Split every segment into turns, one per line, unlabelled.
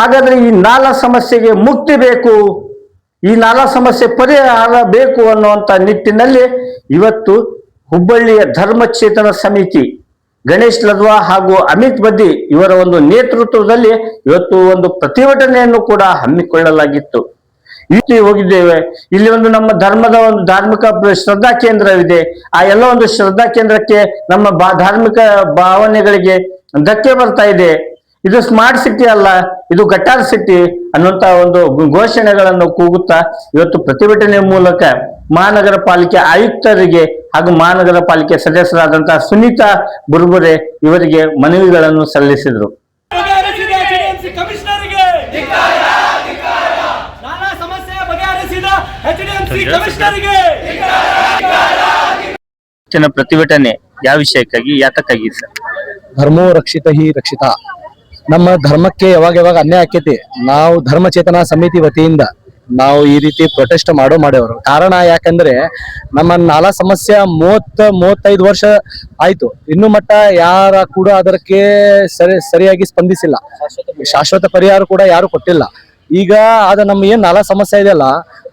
ಹಾಗಾದ್ರೆ ಈ ನಾಲ ಸಮಸ್ಯೆಗೆ ಮುಕ್ತಿ ಬೇಕು, ಈ ನಾಲ ಸಮಸ್ಯೆ ಪರಿಹಾರ ಬೇಕು ಅನ್ನುವಂತ ನಿಟ್ಟಿನಲ್ಲಿ ಇವತ್ತು ಹುಬ್ಬಳ್ಳಿಯ ಧರ್ಮಚೇತನ ಸಮಿತಿ, ಗಣೇಶ್ ಲದ್ವಾ ಹಾಗೂ ಅಮಿತ್ ಬದ್ದಿ ಇವರ ಒಂದು ನೇತೃತ್ವದಲ್ಲಿ ಇವತ್ತು ಒಂದು ಪ್ರತಿಭಟನೆಯನ್ನು ಕೂಡ ಹಮ್ಮಿಕೊಳ್ಳಲಾಗಿತ್ತು. ಇಲ್ಲಿ ಹೋಗಿದ್ದೇವೆ. ಇಲ್ಲಿ ಒಂದು ನಮ್ಮ ಧರ್ಮದ ಒಂದು ಧಾರ್ಮಿಕ ಶ್ರದ್ಧಾ ಕೇಂದ್ರವಿದೆ. ಆ ಎಲ್ಲ ಒಂದು ಶ್ರದ್ಧಾ ಕೇಂದ್ರಕ್ಕೆ ನಮ್ಮ ಧಾರ್ಮಿಕ ಭಾವನೆಗಳಿಗೆ ಧಕ್ಕೆ ಬರ್ತಾ ಇದೆ. ಇದು ಸ್ಮಾರ್ಟ್ ಸಿಟಿ ಅಲ್ಲ ಇದು ಗಟ್ಟಾರ್ ಸಿಟಿ ಅನ್ನುವಂತ ಒಂದು ಘೋಷಣೆಗಳನ್ನು ಕೂಗುತ್ತಾ ಇವತ್ತು ಪ್ರತಿಭಟನೆ ಮೂಲಕ ಮಹಾನಗರ ಪಾಲಿಕೆ ಆಯುಕ್ತರಿಗೆ ಹಾಗೂ ಮಹಾನಗರ ಪಾಲಿಕೆ ಸದಸ್ಯರಾದಂತಹ ಸುನೀತಾ ಬುರ್ಬುರೆ ಇವರಿಗೆ ಮನವಿಗಳನ್ನು ಸಲ್ಲಿಸಿದರು. ಪ್ರತಿಭಟನೆ ಯಾವ ವಿಷಯಕ್ಕಾಗಿ ಯಾತಕ್ಕಾಗಿ ಸರ್?
ಧರ್ಮೋ ರಕ್ಷಿತ ಹಿ ರಕ್ಷಿತ. ನಮ್ಮ ಧರ್ಮಕ್ಕೆ ಯಾವಾಗ ಯಾವಾಗ ಅನ್ಯಾಯ ಆಕೈತಿ? ನಾವು ಧರ್ಮ ಚೇತನಾ ಸಮಿತಿ ವತಿಯಿಂದ ನಾವು ಈ ರೀತಿ ಪ್ರೊಟೆಸ್ಟ್ ಮಾಡೋ ಮಾಡ್ಯವ್ರು. ಕಾರಣ ಯಾಕಂದ್ರೆ ನಮ್ಮ ನಾಲಾ ಸಮಸ್ಯೆ ಮೂವತ್ತ, ಮೂವತ್ತೈದು ವರ್ಷ ಆಯ್ತು. ಇನ್ನು ಮಟ್ಟ ಯಾರ ಕೂಡ ಅದಕ್ಕೆ ಸರಿ, ಸರಿಯಾಗಿ ಸ್ಪಂದಿಸಿಲ್ಲ. ಶಾಶ್ವತ ಪರಿಹಾರ ಕೂಡ ಯಾರು ಕೊಟ್ಟಿಲ್ಲ. ಈಗ ಅದ ನಮ್ಮ ಏನ್ ನಾಲಾ ಸಮಸ್ಯೆ ಇದೆಯಲ್ಲ,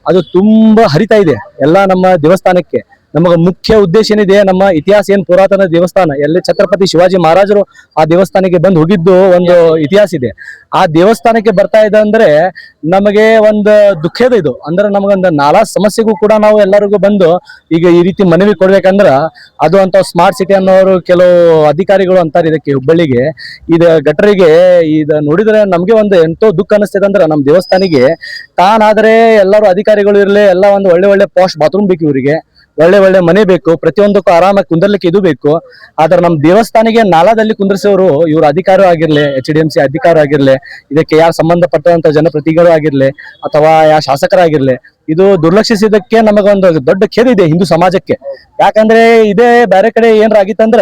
ಅದು ತುಂಬಾ ಹರಿತಾ ಇದೆ. ಎಲ್ಲ ನಮ್ಮ ದೇವಸ್ಥಾನಕ್ಕೆ. ನಮಗ ಮುಖ್ಯ ಉದ್ದೇಶ ಏನಿದೆ, ನಮ್ಮ ಇತಿಹಾಸ ಏನ್ ಪುರಾತನ ದೇವಸ್ಥಾನ, ಎಲ್ಲಿ ಛತ್ರಪತಿ ಶಿವಾಜಿ ಮಹಾರಾಜರು ಆ ದೇವಸ್ಥಾನಕ್ಕೆ ಬಂದು ಹೋಗಿದ್ದು ಒಂದು ಇತಿಹಾಸ ಇದೆ. ಆ ದೇವಸ್ಥಾನಕ್ಕೆ ಬರ್ತಾ ಇದೆ ಅಂದ್ರೆ ನಮಗೆ ಒಂದು ದುಃಖದ ಇದು ಅಂದ್ರೆ ನಮಗೊಂದು ನಾಲಾ ಸಮಸ್ಯೆಗೂ ಕೂಡ ನಾವು ಎಲ್ಲರಿಗೂ ಬಂದು ಈಗ ಈ ರೀತಿ ಮನವಿ ಕೊಡ್ಬೇಕಂದ್ರ ಅದು ಅಂತ ಸ್ಮಾರ್ಟ್ ಸಿಟಿ ಅನ್ನೋರು ಕೆಲವು ಅಧಿಕಾರಿಗಳು ಅಂತಾರೆ ಇದಕ್ಕೆ ಹುಬ್ಬಳ್ಳಿಗೆ. ಇದು ಗಟ್ರಿಗೆ ಇದು ನೋಡಿದ್ರೆ ನಮ್ಗೆ ಒಂದು ಎಂತೋ ದುಃಖ ಅನಿಸ್ತದೆ ಅಂದ್ರೆ ನಮ್ಮ ದೇವಸ್ಥಾನಿಗೆ. ತಾನಾದ್ರೆ ಎಲ್ಲರೂ ಅಧಿಕಾರಿಗಳು ಇರ್ಲಿ, ಎಲ್ಲ ಒಂದು ಒಳ್ಳೆ ಒಳ್ಳೆ ಪೋಸ್ಟ್ ಬಾತ್ರೂಮ್ ಬೇಕು ಇವರಿಗೆ. ಒಳ್ಳೆ ಒಳ್ಳೆ ಮನೆ ಬೇಕು, ಪ್ರತಿಯೊಂದಕ್ಕೂ ಆರಾಮಾಗಿ ಕುಂದರ್ಲಿಕ್ಕೆ ಇದು ಬೇಕು. ಆದ್ರೆ ನಮ್ಮ ದೇವಸ್ಥಾನಿಗೆ ನಾಲಾದಲ್ಲಿ ಕುಂದ್ರಿಸೋರು ಇವ್ರ ಅಧಿಕಾರ ಆಗಿರ್ಲಿ ಎಚ್ ಡಿ ಎಂ ಸಿ ಅಧಿಕಾರ ಆಗಿರ್ಲಿ ಇದಕ್ಕೆ ಯಾರು ಸಂಬಂಧಪಟ್ಟಂತ ಜನಪ್ರತಿಗಳು ಆಗಿರ್ಲಿ, ಅಥವಾ ಯಾವ ಶಾಸಕರಾಗಿರ್ಲಿ, ಇದು ದುರ್ಲಕ್ಷಿಸಿದಕ್ಕೆ ನಮಗೊಂದು ದೊಡ್ಡ ಖೇದ ಇದೆ ಹಿಂದೂ ಸಮಾಜಕ್ಕೆ. ಯಾಕಂದ್ರೆ ಇದೇ ಬೇರೆ ಕಡೆ ಏನಾರ ಆಗಿತ್ತಂದ್ರ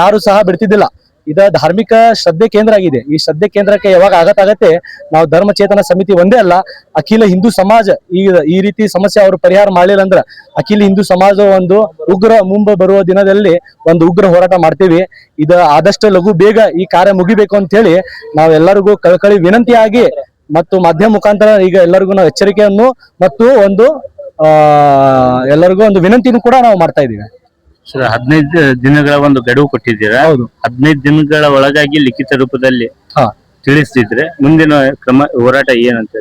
ಯಾರು ಸಹ ಬಿಡ್ತಿದ್ದಿಲ್ಲ. ಇದ ಧಾರ್ಮಿಕ ಶ್ರದ್ಧೆ ಕೇಂದ್ರ ಆಗಿದೆ. ಈ ಶ್ರದ್ಧೆ ಕೇಂದ್ರಕ್ಕೆ ಯಾವಾಗ ಆಗತ್ತಾಗತ್ತೆ ನಾವು ಧರ್ಮ ಚೇತನ ಸಮಿತಿ ಒಂದೇ ಅಲ್ಲ, ಅಖಿಲ ಹಿಂದೂ ಸಮಾಜ ಈ ಈ ರೀತಿ ಸಮಸ್ಯೆ ಅವರು ಪರಿಹಾರ ಮಾಡಲಿಲ್ಲ ಅಂದ್ರ ಅಖಿಲ ಹಿಂದೂ ಸಮಾಜ ಒಂದು ಉಗ್ರ ಮುಂಬ ಬರುವ ದಿನದಲ್ಲಿ ಒಂದು ಉಗ್ರ ಹೋರಾಟ ಮಾಡ್ತೀವಿ. ಇದು ಆದಷ್ಟು ಲಘು ಬೇಗ ಈ ಕಾರ್ಯ ಮುಗಿಬೇಕು ಅಂತ ಹೇಳಿ ನಾವೆಲ್ಲರಿಗೂ ಕಳಕಳಿ ವಿನಂತಿಯಾಗಿ ಮತ್ತು ಮಾಧ್ಯಮ ಮುಖಾಂತರ ಈಗ ಎಲ್ಲರಿಗೂ ನಾವು ಎಚ್ಚರಿಕೆಯನ್ನು ಮತ್ತು ಒಂದು ಎಲ್ಲರಿಗೂ ಒಂದು ವಿನಂತಿನೂ ಕೂಡ ನಾವು ಮಾಡ್ತಾ ಇದೀವಿ
ಸರ್ ಹದಿನೈದು ದಿನಗಳ ಒಂದು ಗಡುವು ಕೊಟ್ಟಿದ್ದೀರಾ?
ಹೌದು.
ಹದಿನೈದು ದಿನಗಳ ಒಳಗಾಗಿ ಲಿಖಿತ ರೂಪದಲ್ಲಿ
ಹಾ.
ತಿಳಿಸ್ತಿದ್ರೆ ಮುಂದಿನ ಕ್ರಮ ಹೋರಾಟ ಏನಂತ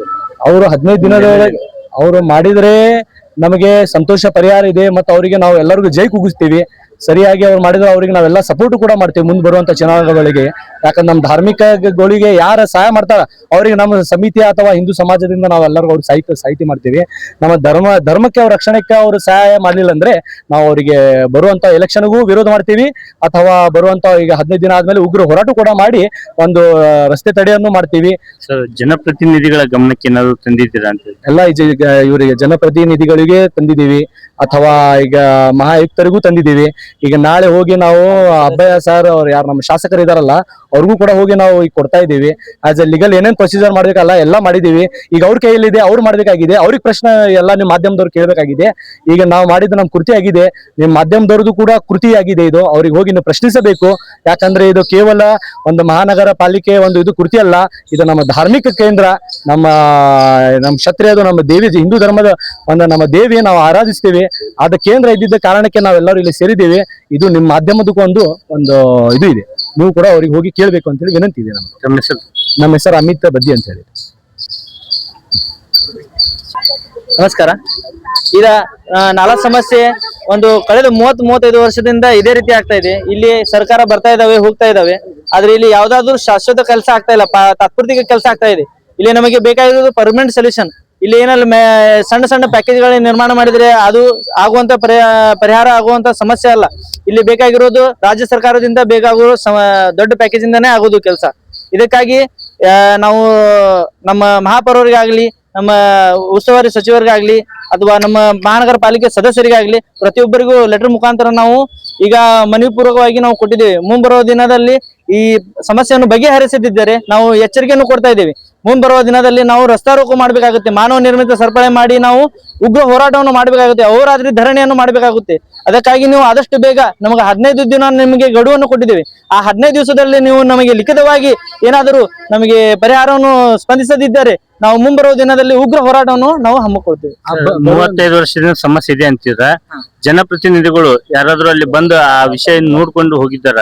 ಅವರು ಹದಿನೈದು ದಿನದೊಳಗೆ ಅವರು ಮಾಡಿದ್ರೆ ನಮಗೆ ಸಂತೋಷ ಪರಿಹಾರ ಇದೆ ಮತ್ತು ಅವರಿಗೆ ನಾವು ಎಲ್ಲರಿಗೂ ಜೈ ಕೂಗಿಸ್ತೀವಿ. ಸರಿಯಾಗಿ ಅವ್ರು ಮಾಡಿದ್ರೆ ಅವ್ರಿಗೆ ನಾವೆಲ್ಲ ಸಪೋರ್ಟ್ ಕೂಡ ಮಾಡ್ತೀವಿ ಮುಂದೆ ಬರುವಂತ ಚುನಾವಣೆಗಳಿಗೆ. ಯಾಕಂದ್ರೆ ನಮ್ಮ ಧಾರ್ಮಿಕಗಳಿಗೆ ಯಾರು ಸಹಾಯ ಮಾಡ್ತಾರ ಅವ್ರಿಗೆ ನಮ್ಮ ಸಮಿತಿ ಅಥವಾ ಹಿಂದೂ ಸಮಾಜದಿಂದ ನಾವು ಎಲ್ಲರಿಗೂ ಅವ್ರಿಗೆ ಸಾಹಿತ್ಯ ಸಾಹಿತ್ಯ ಮಾಡ್ತೀವಿ. ನಮ್ಮ ಧರ್ಮ ಧರ್ಮಕ್ಕೆ ಅವ್ರ ರಕ್ಷಣೆಗೆ ಅವರು ಸಹಾಯ ಮಾಡಲಿಲ್ಲ ಅಂದ್ರೆ ನಾವು ಅವರಿಗೆ ಬರುವಂತ ಎಲೆಕ್ಷನ್ಗೂ ವಿರೋಧ ಮಾಡ್ತೀವಿ. ಅಥವಾ ಬರುವಂತ ಈಗ ಹದಿನೈದು ದಿನ ಆದ್ಮೇಲೆ ಉಗ್ರ ಹೋರಾಟ ಕೂಡ ಮಾಡಿ ಒಂದು ರಸ್ತೆ ತಡೆಯನ್ನು ಮಾಡ್ತೀವಿ.
ಜನಪ್ರತಿನಿಧಿಗಳ ಗಮನಕ್ಕೆ ಏನಾದ್ರು ತಂದಿದ್ದೀರಾ ಅಂತ
ಎಲ್ಲ ಇವರಿಗೆ ಜನಪ್ರತಿನಿಧಿಗಳಿಗೆ ತಂದಿದ್ದೀವಿ. ಅಥವಾ ಈಗ ಮಹಾಯುಕ್ತರಿಗೂ ತಂದಿದ್ದೀವಿ. ಈಗ ನಾಳೆ ಹೋಗಿ ನಾವು ಅಬ್ಬಯ್ಯ ಸರ್ ಅವ್ರು ಯಾರು ನಮ್ಮ ಶಾಸಕರು ಇದಾರಲ್ಲ ಅವ್ರಿಗೂ ಕೂಡ ಹೋಗಿ ನಾವು ಈಗ ಕೊಡ್ತಾ ಇದ್ದೀವಿ. ಆಸ್ ಎ ಲೀಗಲ್ ಏನೇನ್ ಪ್ರೊಸೀಜರ್ ಮಾಡ್ಬೇಕಲ್ಲ ಎಲ್ಲ ಮಾಡಿದೀವಿ ಈಗ ಅವ್ರ ಕೈಯಲ್ಲಿದೆ ಅವ್ರು ಮಾಡ್ಬೇಕಾಗಿದೆ. ಅವ್ರಿಗೆ ಪ್ರಶ್ನೆ ಎಲ್ಲ ನಿಮ್ಮ ಮಾಧ್ಯಮದವ್ರು ಕೇಳಬೇಕಾಗಿದೆ. ಈಗ ನಾವು ಮಾಡಿದ್ದು ನಮ್ಮ ಕೃತಿ ಆಗಿದೆ ನಿಮ್ಮ ಮಾಧ್ಯಮದವ್ರದ್ದು ಕೂಡ ಕೃತಿ ಆಗಿದೆ ಇದು. ಅವ್ರಿಗೆ ಹೋಗಿ ನೀವು ಪ್ರಶ್ನಿಸಬೇಕು. ಯಾಕಂದ್ರೆ ಇದು ಕೇವಲ ಒಂದು ಮಹಾನಗರ ಪಾಲಿಕೆ ಒಂದು ಇದು ಕೃತಿ ಅಲ್ಲ. ಇದು ನಮ್ಮ ಧಾರ್ಮಿಕ ಕೇಂದ್ರ. ನಮ್ಮ ನಮ್ಮ ಕ್ಷತ್ರಿಯದು ನಮ್ಮ ದೇವಿ ಹಿಂದೂ ಧರ್ಮದ ಒಂದು ನಮ್ಮ ದೇವಿ ನಾವು ಆರಾಧಿಸ್ತೀವಿ. ಅದ ಕೇಂದ್ರ ಇದ್ದಿದ್ದ ಕಾರಣಕ್ಕೆ ನಾವೆಲ್ಲರೂ ಇಲ್ಲಿ ಸೇರಿದ್ದೀವಿ. ಇದು ನಿಮ್ಮ ಮಾಧ್ಯಮದಕ್ಕೂ ಒಂದು ಒಂದು ಇದು ಇದೆ. ನೀವು ಕೂಡ ಅವ್ರಿಗೆ ಹೋಗಿ ಕೇಳಬೇಕು ಅಂತೇಳಿ ವಿನಂತಿ ಇದೆ ನಮ್ಗೆ.
ನಮ್ಮ ಹೆಸರು.
ನಮ್ಮ ಹೆಸರು ಅಮಿತ್ ಬದ್ದಿ ಅಂತ ಹೇಳಿ.
ನಮಸ್ಕಾರ. ಈಗ ನಾಲಾ ಸಮಸ್ಯೆ ಒಂದು ಕಳೆದ ಮೂವತ್ ಮೂವತ್ತೈದು ವರ್ಷದಿಂದ ಇದೇ ರೀತಿ ಆಗ್ತಾ ಇದೆ. ಇಲ್ಲಿ ಸರ್ಕಾರ ಬರ್ತಾ ಇದಾವೆ ಹೋಗ್ತಾ ಇದಾವೆ ಆದ್ರೆ ಇಲ್ಲಿ ಯಾವ್ದಾದ್ರು ಶಾಶ್ವತ ಕೆಲಸ ಆಗ್ತಾ ಇಲ್ಲ ತಾತ್ಪೂರ್ತಿಕ ಕೆಲಸ ಆಗ್ತಾ ಇದೆ. ಇಲ್ಲಿ ನಮಗೆ ಬೇಕಾಗಿರೋದು ಪರ್ಮನೆಂಟ್ ಸೊಲ್ಯೂಷನ್ ಇಲ್ಲಿ ಏನಲ್ಲ ಸಣ್ಣ ಸಣ್ಣ ಪ್ಯಾಕೇಜ್ ಗಳನ್ನ ನಿರ್ಮಾಣ ಮಾಡಿದ್ರೆ ಅದು ಆಗುವಂತ ಪರಿಹಾ- ಪರಿಹಾರ ಆಗುವಂತ ಸಮಸ್ಯೆ ಅಲ್ಲ. ಇಲ್ಲಿ ಬೇಕಾಗಿರೋದು ರಾಜ್ಯ ಸರ್ಕಾರದಿಂದ ಬೇಕಾಗಿರೋ ದೊಡ್ಡ ಪ್ಯಾಕೇಜ್ ಇಂದಾನೇ ಆಗೋದು ಕೆಲಸ. ಇದಕ್ಕಾಗಿ ನಾವು ನಮ್ಮ ಮಹಾಪೌರರಿಗಾಗ್ಲಿ, ನಮ್ಮ ಉಸ್ತುವಾರಿ ಸಚಿವರಿಗಾಗ್ಲಿ, ಅಥವಾ ನಮ್ಮ ಮಹಾನಗರ ಪಾಲಿಕೆ ಸದಸ್ಯರಿಗಾಗ್ಲಿ, ಪ್ರತಿಯೊಬ್ಬರಿಗೂ ಲೆಟರ್ ಮುಖಾಂತರ ನಾವು ಈಗ ಮನವಿಪೂರ್ವಕವಾಗಿ ನಾವು ಕೊಟ್ಟಿದ್ದೇವೆ. ಮುಂಬರುವ ದಿನದಲ್ಲಿ ಈ ಸಮಸ್ಯೆಯನ್ನು ಬಗೆಹರಿಸದಿದ್ದರೆ ನಾವು ಎಚ್ಚರಿಕೆಯನ್ನು ಕೊಡ್ತಾ ಇದ್ದೇವೆ. ಮುಂದ್ ಬರುವ ದಿನದಲ್ಲಿ ನಾವು ರಸ್ತಾ ರೋಕು ಮಾಡಬೇಕಾಗುತ್ತೆ ಮಾನವ ನಿರ್ಮಿತ ಸರಪಳಿ ಮಾಡಿ ನಾವು ಉಗ್ರ ಹೋರಾಟವನ್ನು ಮಾಡಬೇಕಾಗುತ್ತೆ ಅವರಾದ್ರಿ ಧರಣಿಯನ್ನು ಮಾಡಬೇಕಾಗುತ್ತೆ. ಅದಕ್ಕಾಗಿ ನೀವು ಆದಷ್ಟು ಬೇಗ ನಮಗೆ ಹದಿನೈದು ದಿನ ನಿಮಗೆ ಗಡುವನ್ನು ಕೊಟ್ಟಿದ್ದೀವಿ. ಆ ಹದಿನೈದು ದಿವಸದಲ್ಲಿ ನೀವು ನಮಗೆ ಲಿಖಿತವಾಗಿ ಏನಾದರೂ ನಮಗೆ ಪರಿಹಾರವನ್ನು ಸ್ಪಂದಿಸದಿದ್ದರೆ ನಾವು ಮುಂಬರುವ ದಿನದಲ್ಲಿ ಉಗ್ರ ಹೋರಾಟವನ್ನು ನಾವು ಹಮ್ಮಿಕೊಳ್ತೇವೆ.
ಮೂವತ್ತೈದು ವರ್ಷದಿಂದ ಸಮಸ್ಯೆ ಇದೆ ಅಂತಿದ್ರ ಜನಪ್ರತಿನಿಧಿಗಳು ಯಾರಾದ್ರೂ ಅಲ್ಲಿ ಬಂದು ಆ ವಿಷಯ ನೋಡ್ಕೊಂಡು ಹೋಗಿದ್ದಾರ?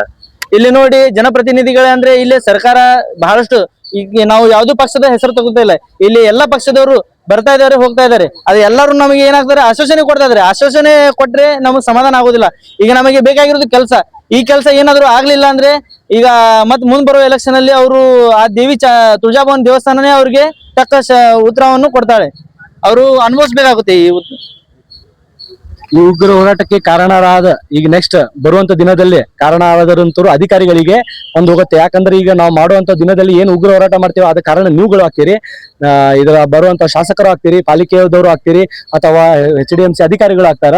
ಇಲ್ಲಿ ನೋಡಿ ಜನಪ್ರತಿನಿಧಿಗಳೇ ಅಂದ್ರೆ ಇಲ್ಲಿ ಸರ್ಕಾರ ಬಹಳಷ್ಟು ಈಗ ನಾವು ಯಾವ್ದು ಪಕ್ಷದ ಹೆಸರು ತಗೋತಾ ಇಲ್ಲ. ಇಲ್ಲಿ ಎಲ್ಲಾ ಪಕ್ಷದವರು ಬರ್ತಾ ಇದಾರೆ ಹೋಗ್ತಾ ಇದಾರೆ ಅದ ಎಲ್ಲರೂ ನಮಗೆ ಏನಾಗ್ತಾರೆ, ಆಶ್ವಾಸನೆ ಕೊಡ್ತಾ ಇದಾರೆ ಆಶ್ವಾಸನೆ ಕೊಟ್ರೆ ನಮಗ್ ಸಮಾಧಾನ ಆಗೋದಿಲ್ಲ. ಈಗ ನಮಗೆ ಬೇಕಾಗಿರೋದು ಕೆಲಸ. ಈ ಕೆಲಸ ಏನಾದ್ರು ಆಗ್ಲಿಲ್ಲ ಅಂದ್ರೆ ಈಗ ಮತ್ ಮುಂದ್ ಬರೋ ಎಲೆಕ್ಷನ್ ಅಲ್ಲಿ ಅವರು ಆ ದೇವಿ ತುಳಜಾಭವನ್ ದೇವಸ್ಥಾನನೇ ಅವ್ರಿಗೆ ತಕ್ಕ ಉತ್ತರವನ್ನು ಕೊಡ್ತಾಳೆ. ಅವರು ಅನುಭವಿಸ್ಬೇಕಾಗುತ್ತೆ ಈ
ಈ ಉಗ್ರ ಹೋರಾಟಕ್ಕೆ ಕಾರಣರಾದ ಈಗ ನೆಕ್ಸ್ಟ್ ಬರುವಂತ ದಿನದಲ್ಲಿ ಕಾರಣರಾದಂತರು ಅಧಿಕಾರಿಗಳಿಗೆ ಒಂದು ಹೋಗುತ್ತೆ. ಯಾಕಂದ್ರೆ ಈಗ ನಾವು ಮಾಡುವಂತ ದಿನದಲ್ಲಿ ಏನು ಉಗ್ರ ಹೋರಾಟ ಮಾಡ್ತೀವೋ ಅದ ಕಾರಣ ನೀವುಗಳು ಆಗ್ತೀರಿ. ಇದರ ಬರುವಂತ ಶಾಸಕರು ಆಗ್ತೀರಿ ಪಾಲಿಕೆಯದವರು ಆಗ್ತೀರಿ ಅಥವಾ ಎಚ್ ಡಿ ಅಧಿಕಾರಿಗಳು ಆಗ್ತಾರ.